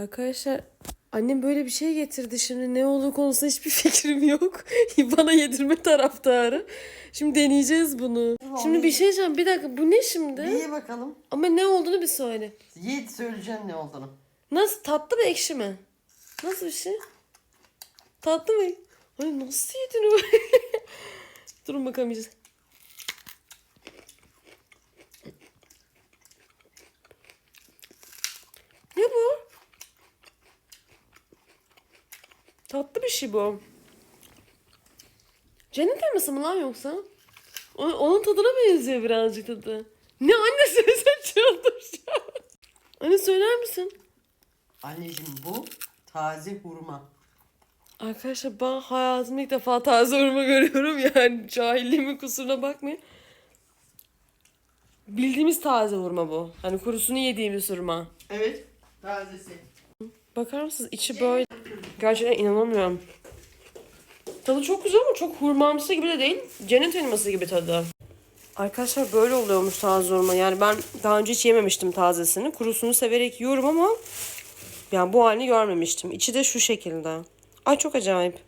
Arkadaşlar annem böyle bir şey getirdi şimdi ne olduğu konusunda hiçbir fikrim yok. Bana yedirme taraftarı. Şimdi deneyeceğiz bunu. Şimdi bir şey diyeceğim bir dakika bu ne şimdi? ye bakalım. Ama ne olduğunu bir söyle. Ye söyleyeceğim ne olduğunu. Nasıl tatlı mı ekşi mi? Nasıl bir şey? Tatlı mı? Ay nasıl yedin o? Durun bakalım yiyeceğiz. Ne bu? Tatlı bir şey bu. Cennet elması mı lan yoksa? O- Onun tadına benziyor birazcık tadı. Ne anne sen çıldıracağım. Anne söyler misin? Anneciğim bu taze hurma. Arkadaşlar ben hayatımda ilk defa taze hurma görüyorum yani cahilliğimin kusuruna bakmayın. Bildiğimiz taze hurma bu. Hani kurusunu yediğimiz hurma. Evet. Tazesi. Bakar mısınız içi böyle. Gerçekten inanamıyorum. Tadı çok güzel ama çok hurmamsı gibi de değil. Cennet elması gibi tadı. Arkadaşlar böyle oluyormuş taze hurma. Yani ben daha önce hiç yememiştim tazesini. Kurusunu severek yiyorum ama yani bu halini görmemiştim. İçi de şu şekilde. Ay çok acayip.